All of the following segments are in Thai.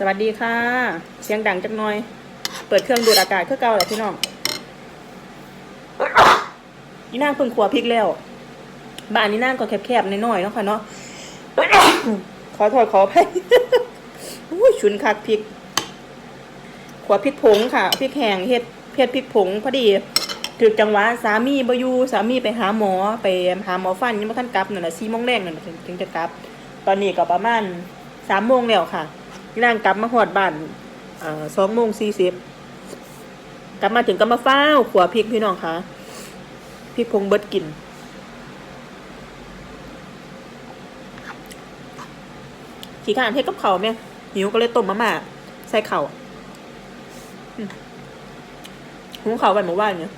สวัสดีค่ะ เสียงดังจักหน่อย เปิดเครื่องดูดอากาศเคือเก่าแหละพี่น้องนี่นางเพิ่งขัวพริกแล้ว บ้านนี้นางก็แคบๆน้อยๆเนาะค่ะเนาะขอโทษขออภัยอุ้ยชุนคักพริก ขัวพริกผงค่ะพริกแห้งเฮ็ดเผ็ดพริกผงพอดีถึกจังหวะสามีบอยูสามีไปหาหมอไปหาหมอฟันยังไม่ทันกลับนั่นน่ะสี่โมงแรกนั่นน่ะถึงถึงจะกลับ ตอนนี้ก็ประมาณสามโมงแล้วค่ะ นั่งกลับมาหอดบ้านสองโมงสี่สิบกลับมาถึงก็มาเฝ้าวขัวพริกพี่น้องคะพริกผงเบิดกินขี้ข้านเทศกับเขาแม่หิวก็เลยต้มมาม่าใส่เข่าหุงเขาไว้เมื่อวานเนี่ย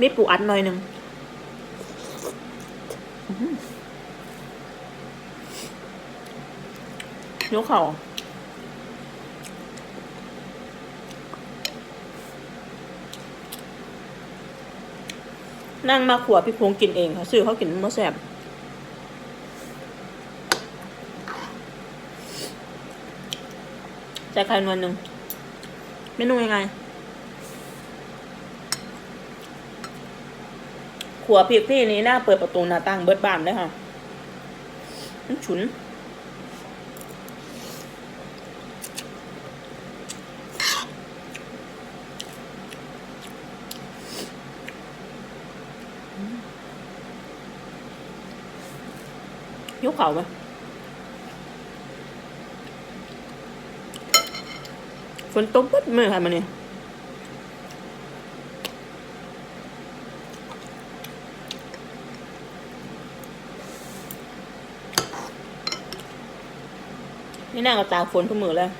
มีปูอัดหน่อยหนึ่งอื้อหือ ยกเขานั่งมาขวบพี่พงกินเองค่ะซื้อเขากินมะแสบใส่ไข่นวลหนึ่งเมนูยังไงขัวพริพี่นี้หน้าเปิดประตูหน้าต่างเบิดบานเลยค่ะ มันฉุน ยกเขาไปฝนตกปึ๊ดมือค่ะมันนี่นี่น่ากับตากฝนทุกมือแล้ว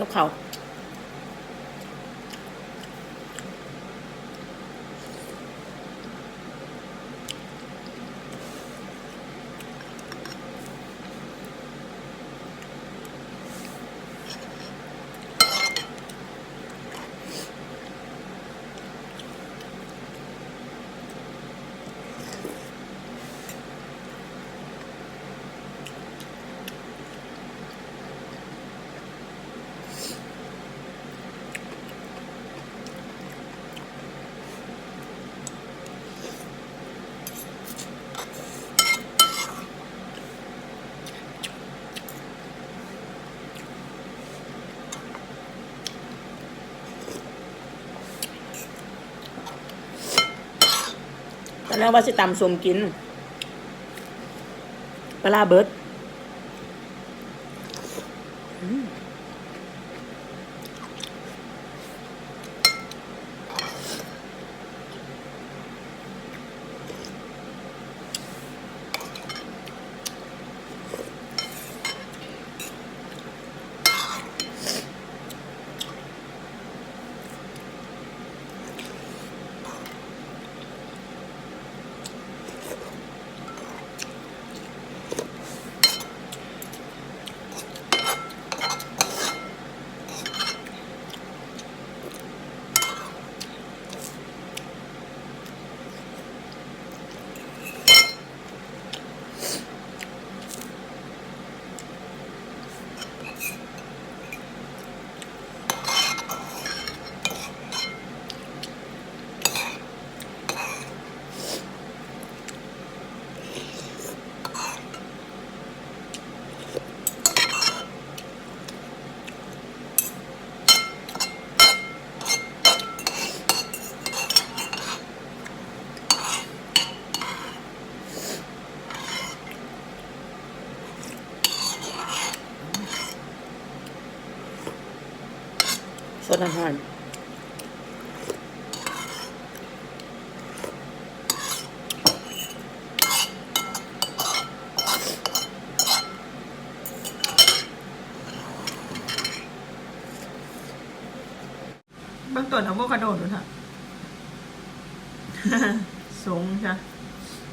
ยกเขา นะว่าสิตำสมกินปลาร้าเบิร์ด ต้นอาหารบื้องต้นอะโวคาโดดูค่ะสูงใช่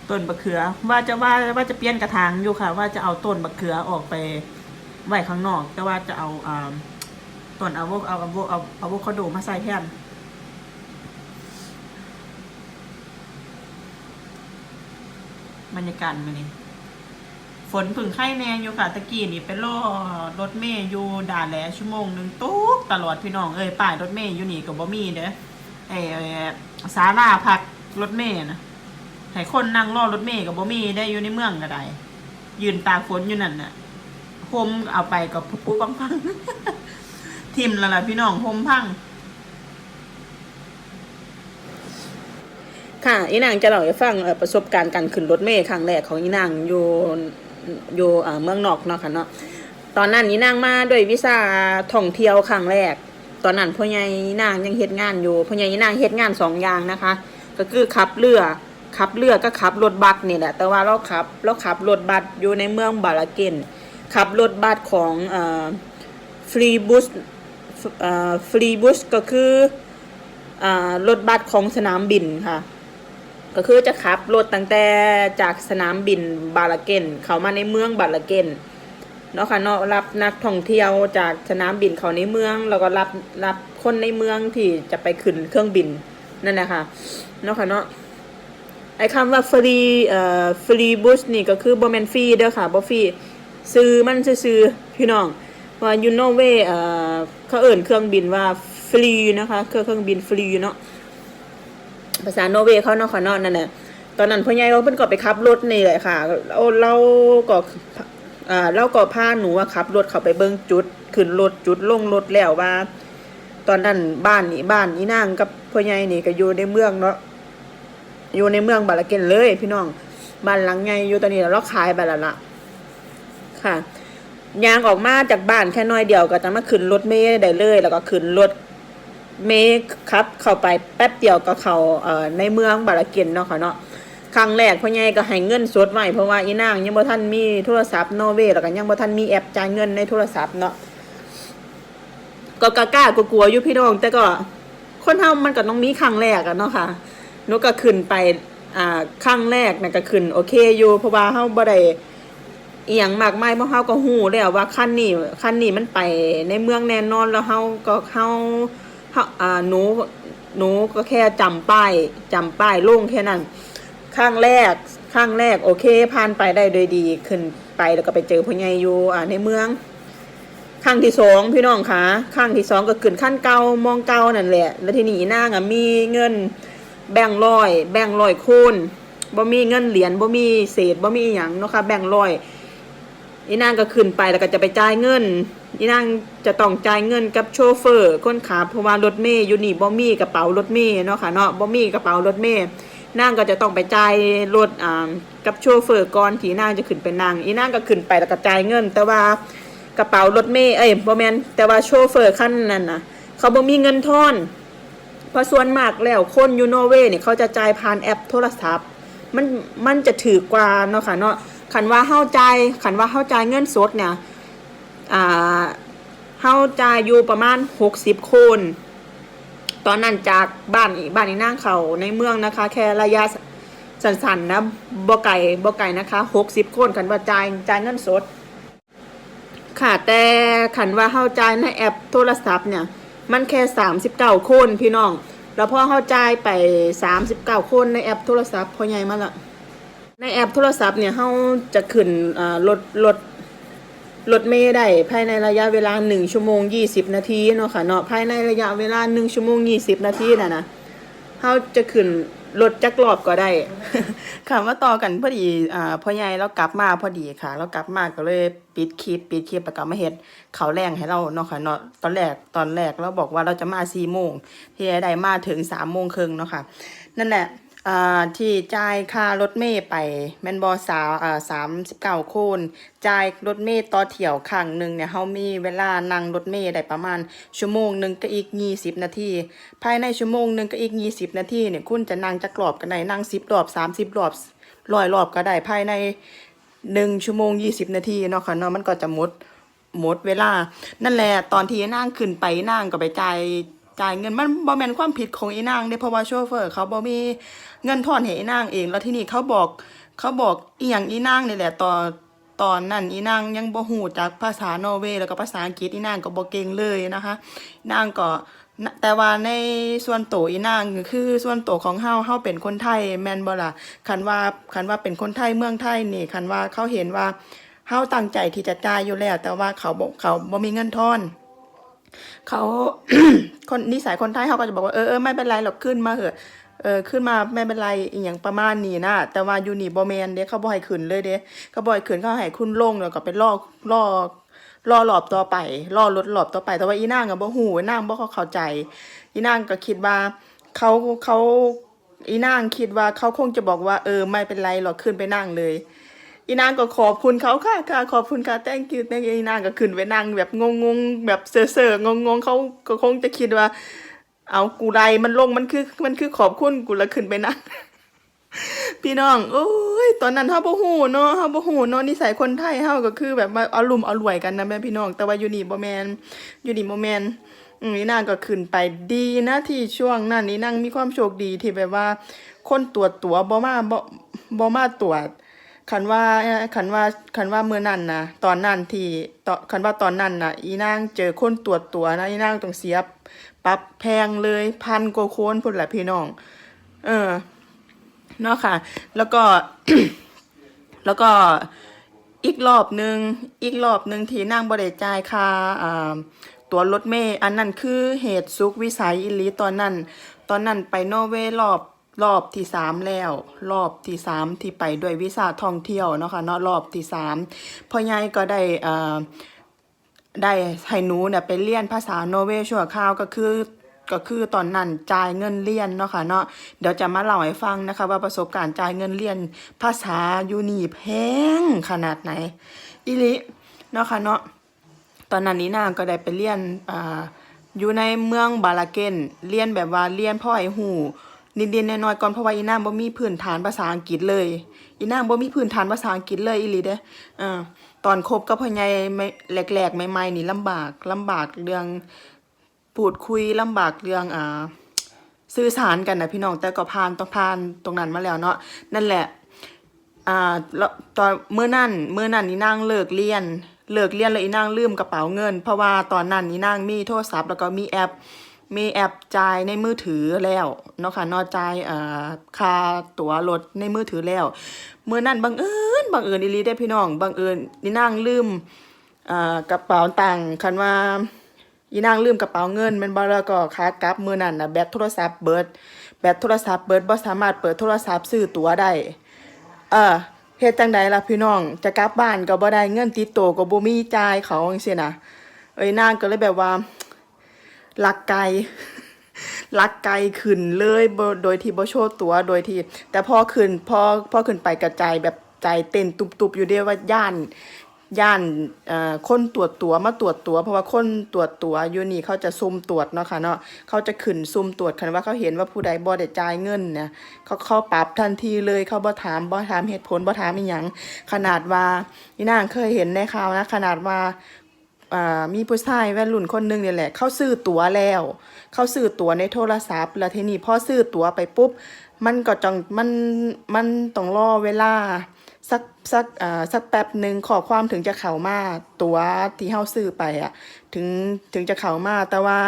ต้นบะเขือ ว่าจะว่าว่าจะเปลี่ยนกระถางอยู่ค่ะ ว่าจะเอาต้นบะเขือออกไปไว้ข้างนอก แต่ว่าจะเอาอ่า ต้นเอะโวเอาอะโวเอาอะโวคาโดมาใส่แทนบรรยากาศมันนี่ฝนผึ่งไข่แนงอยู่ค่ะตะกี้นี่ไปล่อรถเมย์อยู่ด่านแหลชั่วโมงหนึ่งตุ๊กตลอดพี่น้องเอ้ยป้ายรถเมย์อยู่นี่กับบ่มีเด้อไอ้สาราพักรถเมย์นะให้คนนั่งรอรถเมย์กับบ่มีได้อยู่ในเมืองก็ได้ยืนตากฝนอยู่นั่นน่ะโฮมเอาไปกับปุ๊บปุ๊บปังพัง ทิมแล้วล่ะพี่น้องโฮมพังค่ะอีนางจะเล่าให้ฟังประสบการณ์การขึ้นรถเมล์ครั้งแรกของอีนางอยู่อยู่เมืองนอกเนาะค่ะเนาะตอนนั้นอีนางมาด้วยวีซ่าท่องเที่ยวครั้งแรก ตอนนั้นพ่อใหญ่อีนางยังเฮ็ดงานอยู่พ่อใหญ่อีนางเฮ็ดงานสองอย่างนะคะ ก็คือขับเรือขับเรือก็ขับรถบัสนี่แหละแต่ว่าเราขับเราขับรถบัสอยู่ในเมืองบาลาเกนขับรถบัสของเอ่อฟรีบุส ฟรีบุสก็คือรถบัสของสนามบินค่ะ ก็คือจะขับรถตั้งแต่จากสนามบินบาลาเกนเข้ามาในเมืองบาลาเกนเนาะค่ะเนาะรับนักท่องเที่ยวจากสนามบินเขาในเมือง แล้วก็รับรับคนในเมืองที่จะไปขึ้นเครื่องบินนั่นแหละค่ะเนาะค่ะเนาะไอ้คำว่าฟรีเอ่อฟรีบุสนี่ก็คือบ่แมนฟรีเด้อค่ะบ่ฟรีซื้อมันซื่อพี่น้อง ว่ายูโนเวเอ่อเขาเอ่นเครื่องบินว่าฟรีนะคะเครื่องเครื่องบินฟรีเนาะภาษาโนเวเขาเนาะค่ะเนาะนั่นน่ะตอนนั้นพ่อใหญ่เราเพิ่นก็ไปขับรถนี่แหละค่ะเราเราก็อ่าเราก็พาหนูว่าขับรถเข้าไปเบิ่งจุดขึ้นรถจุดลงรถแล้วว่า ตอนนั้นบ้านนี่บ้านอีนางกับพ่อใหญ่นี่ก็อยู่ในเมืองเนาะอยู่ในเมืองบาลาเกนเลย พี่น้องบ้านหลังใหญ่อยู่ตอนนี้เราขายไปแล้วล่ะค่ะ ยางออกมาจากบ้านแค่น้อยเดียวก็จะมาขึ้นรถเมล์ได้เลย แล้วก็ขึ้นรถเมฆครับ เข้าไปแป๊บเดียวก็เข้าในเมืองบาลาเกนเนาะค่ะเนาะครั้งแรกพ่อใหญ่ก็ให้เงินสดไว้เพราะว่าอีนางยังบ่ทันมีโทรศัพท์โนเวแล้วก็ยังบ่ทันมีแอปจ่ายเงินในโทรศัพท์เนาะก็กล้ากลัวๆอยู่พี่น้องแต่ก็คนเฮามันก็ต้องมีครั้งแรกอะเนาะค่ะนูก็ขึ้นไปอ่าครั้งแรกน่ะก็ขึ้นโอเคอยู่เพราะว่าเฮาบ่ได้ เอียงมากไมายเพราะเฮาก็ฮู้แล้วว่าคันนี้คันนี้มันไปในเมืองแน่นอนแล้วเฮาก็เฮาเฮาอ่าหนูหนูก็แค่จำป้ายจำป้ายลงแค่นั้นข้างแรกข้างแรกโอเคผ่านไปได้โดยดีขึ้นไปแล้วก็ไปเจอพ่อใหญ่อยู่อ่าในเมืองข้างที่สองพี่น้องคะข้างที่สองก็ขึ้นขั้นเก่ามองเก่านั่นแหละ แล้วทีนี้นางอะมีเงินแบ่งร้อย แบ่งร้อยคูณบ่มีเงินเหรียญบ่มีเศษบ่มีหยังเนาะค่ะแบ่งร้อย อีนางก็ขึ้นไปแล้วก็จะไปจ่ายเงินอีนางจะต้องจ่ายเงินกับโชเฟอร์คนขับเพราะว่ารถเมย์อยู่นี่บ่มีกระเป๋ารถเมย์เนาะค่ะเนาะบ่มีกระเป๋ารถเมย์นางก็จะต้องไปจ่ายรถอ่ากับโชเฟอร์ก่อนที่นางจะขึ้นไปนั่งอีนางก็ขึ้นไปแล้วก็จ่ายเงิน แต่ว่ากระเป๋ารถเมย์เอ้ยบ่แมนแต่ว่าโชเฟอร์คันนั้นน่ะเขาบ่มีเงินทอนพราะส่วนมากแล้วคนยู่นเวย์เนี่ยเขาจะจ่ายผ่านแอปโทรศัพท์ มันมันจะถือกว่าเนาะค่ะเนาะ ขันว่าเฮาใจขันว่าเฮาใจเงินสดเนี่ยอ่าเฮาจ่ายอยู่ประมาณ60คน ตอนนั้นจากบ้านอีบ้านอีนางเขาในเมืองนะคะ แค่ระยะสั้นๆนะบ่ไก่บ่ไก่นะคะ60คนขันว่าจ่ายจ่ายเงินสด ค่ะแต่ขันว่าเข้าใจในแอปโทรศัพท์เนี่ยมันแค่สามสิบเก้าคนพี่น้อง แล้วพอเข้าใจไปสามสิบเก้าคนในแอปโทรศัพท์พอใหญ่มาละ ในแอปโทรศัพท์เนี่ยเขาจะขึ้นอ่ารถรถรถเมย์ได้ภายในระยะเวลาหนึ่งชั่วโมงยี่สิบนาทีเนาะค่ะเนาะภายในระยะเวลาหนึ่งชั่วโมงยี่สิบนาทีน่ะนะเขาจะขึ้นรถจักรอบก็ได้ ค่ะมาต่อกันพอดีอ่าพ่อใหญ่เรากลับมาพอดีค่ะ เรากลับมาก็เลยปิดคลิปปิดคลิปแล้วก็มาเฮ็ดเขาแรงให้เราเนาะค่ะเนาะตอนแรกตอนแรกเราบอกว่าเราจะมาสี่โมงพี่ได้มาถึงสามโมงครึ่งเนาะค่ะนั่นแหละ ที่จ่ายค่ารถเมย์ไปแมนบอสาวสามสิบเก้าคนจ่ายรถเมย์ต่อเที่ยวครั้งหนึ่งเนี่ยเฮามีเวลานั่งรถเมย์ได้ประมาณ ชั่วโมงหนึ่งก็อีกยี่สิบนาที ภายในชั่วโมงหนึ่งก็อีกยี่สิบนาทีเนี่ยคุณจะนั่งจักรอบกันได้นั่งสิบรอบสามสิบรอบร้อยรอบก็ได้ภายในหนึ่งชั่วโมงยี่สิบนาทีเนาะค่ะเนาะมันก็จะหมดหมดเวลา นั่นแหละตอนที่นางขึ้นไปนางก็ไปจ่าย จ่ายเงินมันบ่แมนความผิดของอีนางเด้เพราะว่าโชเฟอร์ เขาบ่มีเงินทอนให้อีนางเอง แล้วที่นี่เขาบอกเขาบอกอีหยังอีนางนี่แหละตอนตอนนั้นอีนางยังบ่ฮู้จักภาษานอร์เวย์แล้วก็ภาษาอังกฤษอีนางก็บ่เก่งเลยนะคะนางก็แต่ว่าในส่วนตัวอีนางคือส่วนตัวของเฮาเฮาเป็นคนไทยแมนบ่ล่ะคันว่าคันว่าเป็นคนไทยเมืองไทยนี่คันว่าเขาเห็นว่าเฮาตั้งใจที่จะจ่ายอยู่แล้ว แต่ว่าเขาบอกเขาบ่มีเงินทอน เขาคนนิสัยคนไทยเขาก็จะบอกว่าเออเออไม่เป็นไรหรอกขึ้นมาเหอะเออขึ้นมาไม่เป็นไรอีหยังประมาณนี้นะแต่ว่าอยู่นี่บ่แมนเด้เขาบ่ให้ขึ้นเลยเด้เขาบ่ให้ขึ้นเขาให้คุณลงแล้วก็ไปล่อล่อล่อหลอบต่อไปล่อรถหลอบต่อไป แต่ว่าอีนางก็บ่ฮู้อีนางบ่เข้าใจ อีนางก็คิดว่าเขาเขาอีนางคิดว่าเขาคงจะบอกว่า เออไม่เป็นไรหรอกขึ้นไปนั่งเลย อีนางก็ขอบคุณเขาค่ะค่ะขอบคุณค่ะ thank you thank you อีนางก็ขึ้นไปนั่งแบบงงงแบบเซ่อๆงงๆเขาก็คงจะคิดว่า เอากูไรมันลงมันคือมันคือขอบคุณกูแล้วขึ้นไปนั่งพี่น้องโอ้ยตอนนั้นเฮาบ่ฮู้เนาะเฮาบ่ฮู้เนาะนิสัยคนไทยเฮาก็คือแบบว่าเอารุมเอารวยกันนะแม่พี่น้อง แต่ว่าอยู่นี่บ่แม่นอยู่นี่บ่แม่นอืมนี่นางก็ขึ้นไปดีนะที่ช่วงนั้นนี่นางมีความโชคดีที่แบบว่า คนตรวจตัวบ่มาบ่บ่มาตรวจ คันว่าคันว่าคันว่าเมื่อนั้นนะตอนนั้นที่ตอคันว่าตอนนั้นนะอีนางเจอคนตรวจตัวนะอีนางต้องเสียปรับแพงเลยพันกว่าคนพุ่นแหละพี่น้อง เออเนาะค่ะ แล้วก็ แล้วก็อีกรอบหนึ่งอีกรอบหนึ่งที่นั่งบริจ่ายค่าอ่าตัวรถเมย์อันนั้นคือเหตุสุกวิสัยอิลีตอนนั้น ตอนนั้นไปนอร์เวย์รอบ รอบที่สามแล้ว รอบที่สามที่ไปด้วยวีซ่าท่องเที่ยวเนาะค่ะเนาะรอบที่สามพ่อใหญ่ก็ได้อ่าได้ให้หนูเนี่ยไปเรียนภาษาโนเวย์ชั่วคราวก็คือก็คือตอนนั้นจ่ายเงินเรียนเนาะค่ะเนาะเดี๋ยวจะมาเล่าให้ฟังนะคะ ว่าประสบการณ์จ่ายเงินเรียน ภาษายูนีแพงขนาดไหนอีหลิเนาะค่ะเนาะตอนนั้นนี้นางก็ได้ไปเรียนอ่าอยู่ในเมืองบาลาเกนเรียนแบบว่าเรียนพ่อไอ้หู นิดๆนน้อยก่อนเพราะว่าอีนางบ่มีพื้นฐานภาษาอังกฤษเลย อีนางบ่มีพื้นฐานภาษาอังกฤษเลยอีหลีเด้ออ่าตอนคบกับพ่อใหญ่ไม่แรกๆใหม่ๆนี่ลำบากลำบากเรื่องพูดคุยลำบากเรื่องอ่าสื่อสารกันนะพี่น้องแต่ก็ผ่านต้องผ่านตรงนั้นมาแล้วเนาะนั่นแหละอ่าตอนเมื่อนั่นเมื่อนั่นนี่นางเลิกเรียนเลิกเรียนแล้วอีนางลืมกระเป๋าเงิน เพราะว่าตอนนั้นอีนางมีโทรศัพท์แล้วก็มีแอป มีแอปจ่ายในมือถือแล้วเนาะค่ะนอจ่ายค่าตั๋วรถในมือถือแล้วเมื่อนั้นบังเอิญบังเอิญอีลีได้พี่น้องบังเอิญอีนางลืมกระเป๋าตังค์คันว่าอีนางลืมกระเป๋าเงินมันบ่แล้วก็ขากลับมือนั้นนะแบตโทรศัพท์เบิดแบตโทรศัพท์เบิดบ่สามารถเปิดโทรศัพท์ซื้อตั๋วได้เออเฮ็ดจังใดล่ะพี่น้อง จะกลับบ้านก็บ่ได้เงินติดตัวก็บ่มีจ่ายเขาจังซี่นะเอ้ยนางก็เลยแบบว่า ลักไกลลักไกลขึ้นเลยโดยที่บ่โชว์ตัวโดยที่ แต่พอขึ้นพอพอขึ้นไปกระจายแบบใจเต้นตุบๆอยู่เดียวว่าย่านย่านเอ่อคนตรวจตัวมาตรวจตัว เพราะว่าคนตรวจตัวอยู่นี่เขาจะซุ่มตรวจเนาะค่ะเนาะเขาจะขึ้นซุ่มตรวจคันว่าเขาเห็นว่าผู้ใดบ่ได้จ่ายเงินเนี่ยเขาเขาปรับทันทีเลยเขาบ่ถามบ่ถามเหตุผลบ่ถามอีหยังขนาดว่าอีนางเคยเห็นในข่าวนะขนาดว่า มีผู้ชายวัยรุ่นคนหนึ่งเนี่ยแหละ เขาซื้อตั๋วแล้ว เขาซื้อตั๋วในโทรศัพท์ แล้วทีนี้พอซื้อตั๋วไปปุ๊บ มันก็จังมันมันต้องรอเวลาสักสักอ่าสักแป๊บหนึ่งขอความถึงจะเข้ามาตั๋วที่เฮาซื้อไปอะถึงถึงจะเข้ามาแต่ว่า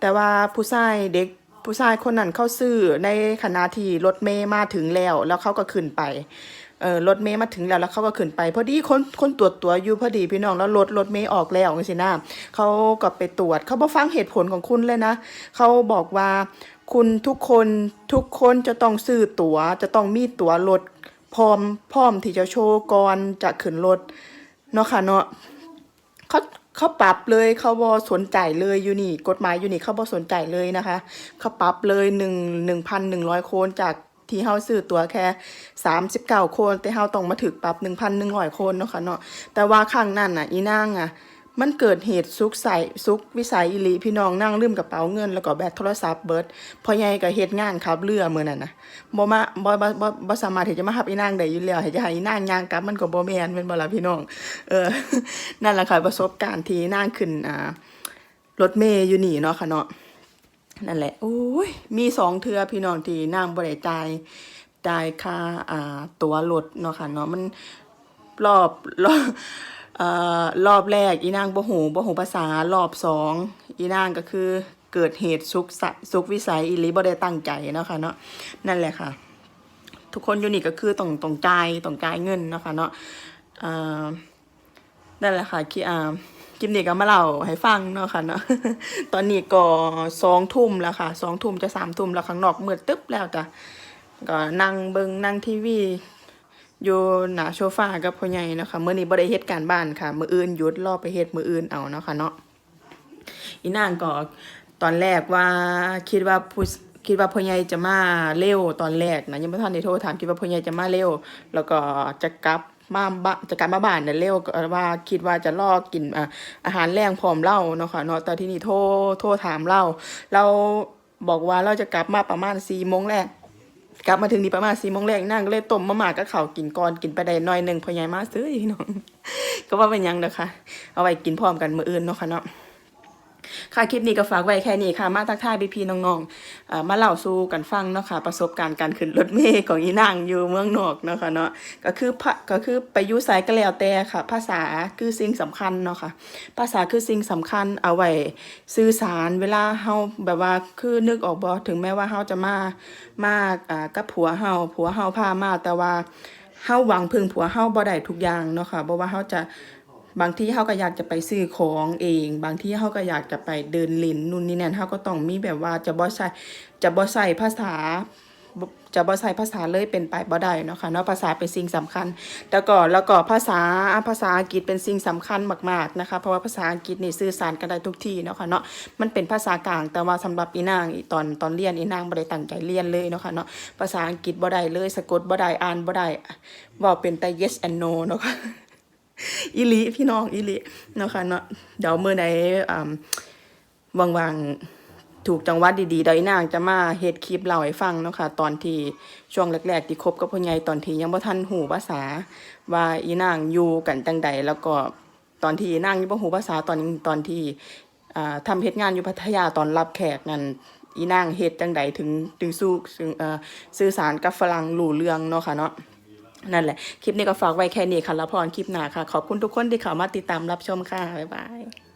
แต่ว่าผู้ชายเด็กผู้ชายคนนั้นเขาซื้อในขณะที่รถเมย์มาถึงแล้ว แล้วเขาก็ขึ้นไป เออรถเมย์มาถึงแล้วแล้วเขาก็ขึ้นไป พอดีคนคนตรวจตัวอยู่พอดีพี่น้องแล้วรถรถเมย์ออกแล้วจังซี่นะเขาก็ไปตรวจเขาบ่ฟังเหตุผลของคุณเลยนะเขาบอกว่าคุณทุกคนทุกคนจะต้องซื้อตัว๋ว จะต้องมีตั๋วรถพร้อมพร้อมที่จะโชว์ก่อนจะขึ้นรถเนาะค่ะเนาะเขาเขาปรับเลยเขาบอสนใจเลยอยู่นี่ กฎหมายอยู่นี่เขาบอสนใจเลยนะคะ เขาปรับเลยหนึ่งหนึ่งพันหนึ่งร้อยโคนจาก ที่เฮาซื้อตัวแค่ 39 คน แต่เฮาต้องมาถึกปรับ 1,100 คนเนาะค่ะเนาะแต่ว่าครั้งนั้นน่ะอีนางอะมันเกิดเหตุสุกใส่สุกวิสัยอีหลีพี่น้องนั่งลืมกระเป๋าเงิน แล้วก็แบตโทรศัพท์เบิดพอใหญ่ก็เฮ็ดงานขับเรือเมื้อนั้นน่ะบ่มาบ่บ่บ่บ่สามารถที่จะมารับอีนางได้อยู่แล้วให้จะให้อีนางย่างกลับมันก็บ่แม่นแม่นบ่ล่ะพี่น้อง เออ นั่นแหละค่ะประสบการณ์ที่นางขึ้นอ่ารถเมย์อยู่นี่เนาะค่ะเนาะ นั่นแหละโอ้ยมีสองเทือพี่น้องที่นางบริจายจ่ายค่าอ่าตัวรถเนาะค่ะเนาะมันรอบรอบเอ่อรอบแรกอีนางบ่หูบ่หูภาษารอบสองอีนางก็คือเกิดเหตุสุกสุกวิสัยอีลีบ่ได้ตั้งใจเนาะค่ะเนาะนั่นแหละค่ะ ทุกคนยูนี่ก็คือต้องต้องจ่ายต้องจ่ายเงินเนาะค่ะเนาะอ่านั่นแหละค่ะคีอ่า ลิปนี้ก็มาเล่าให้ฟังเนาะค่ะเนาะตอนนี้ก็สองทุ่มแล้วค่ะสองทุ่มจะสามทุ่มแล้วข้างนอกมืดตึ๊บแล้วจ้ะก็นั่งเบิงนั่งทีวีอยู่หนาโซฟากับพ่อใหญ่นะค่ะมื้อนี้บ่ได้เฮ็ดการบ้านค่ะ มื้ออื่นหยุดรอไปเฮ็ดมื้ออื่นเอาเนาะค่ะเนาะอีนางก็ตอนแรกว่าคิดว่าผู้คิดว่าพ่อใหญ่จะมาเร็วตอนแรกนะยังไม่ทันได้โทรถามคิดว่าพ่อใหญ่จะมาเร็ว แล้วก็จะกลับ มาบ้านจะกลับมาบ้านเนี่ยเร็วว่าคิดว่าจะลอกินอะอาหารแรงพร้อมเล่าเนาะค่ะเนาะแต่ที่นี่โทรโทรถามเราเราบอกว่าเราจะกลับมาประมาณสี่โมงแรกกลับมาถึงนี่ประมาณสี่โมงแรกนั่งเลยต้มมะม่ากับข้าวกินก่อนกินไปได้หน้อยหนึ่งพ่อยายมาซื้ออีกน้อง ก็ว่าเป็นยังเด้อค่ะ เอาไว้กินพร้อมกันมื้ออื่นเนาะค่ะเนาะ ค่ะคลิปนี้ก็ฝากไว้แค่นี้ค่ะ มาทักทายพี่ๆน้องๆมาเล่าสู่กันฟังเนาะค่ะ ประสบการณ์การขึ้นรถเมล์ของอีนางอยู่เมืองนอกเนาะค่ะเนาะก็คือพะก็คือไปอยุไสก็แล้วแต่ค่ะ ภาษาคือสิ่งสำคัญเนาะค่ะ ภาษาคือสิ่งสำคัญเอาไว้สื่อสารเวลาเฮาแบบว่าคือนึกออกบ่ถึงแม้ว่าเฮาจะมามาอ่ากับผัวเฮาผัวเฮาพามาแต่ว่าเฮาหวังพึ่งผัวเฮาบ่ได้ทุกอย่างเนาะค่ะบ่ว่าเฮาจะ บางที่เขาก็อยากจะไปซื้อของเอง บางที่เขาก็อยากจะไปเดินเลินนู่นนี่นั่นเขาก็ต้องมีแบบว่าจะบ่ใส่จะบ่ใส่ภาษาจะบ่ใส่ภาษาเลยเป็นไปบ่ได้เนาะค่ะเนาะภาษาเป็นสิ่งสำคัญแล้วก็แล้วก็ภาษาภาษาอังกฤษเป็นสิ่งสำคัญมากๆนะคะ เพราะว่าภาษาอังกฤษนี่สื่อสารกันได้ทุกที่เนาะค่ะเนาะมันเป็นภาษากลางแต่ว่าสำหรับอีนางตอนตอนเรียนอีนางบ่ได้ตั้งใจเรียนเลยเนาะค่ะเนาะภาษาอังกฤษบ่ได้เลย สะกดบ่ได้อ่านบ่ได้ว้าเป็นแต่ yes and no เนาะค่ะ อีลีพี่น้องอีลีเนาะค่ะเนาะเดี๋ยวมื้อใดอ่าว่างๆถูกจังหวัดดีๆดี๋ยวอีนางจะมาเฮ็ดคลิปเล่าให้ฟังเนาะค่ะตอนที่ช่วงแรกๆที่คบกับพ่อใหญ่ตอนที่ยังบ่ทันหูภาษา ว่าอีนางอยู่กันจังใดแล้วก็ตอนที่อีนางยังบ่หูภาษาตอนตอนที่อ่าทำเฮ็ดงานอยู่พัทยาตอนรับแขกนั่นอีนางเฮ็ดจังใดถึงถึงสู้ซึ่งเอ่อสื่อสารกับฝรั่งรู้เรื่องเนาะค่ะเนาะ นั่นแหละ คลิปนี้ก็ฝากไว้แค่นี้ค่ะแล้วพรคลิปหน้าค่ะ ขอบคุณทุกคนที่เข้ามาติดตามรับชมค่ะ บ๊ายบาย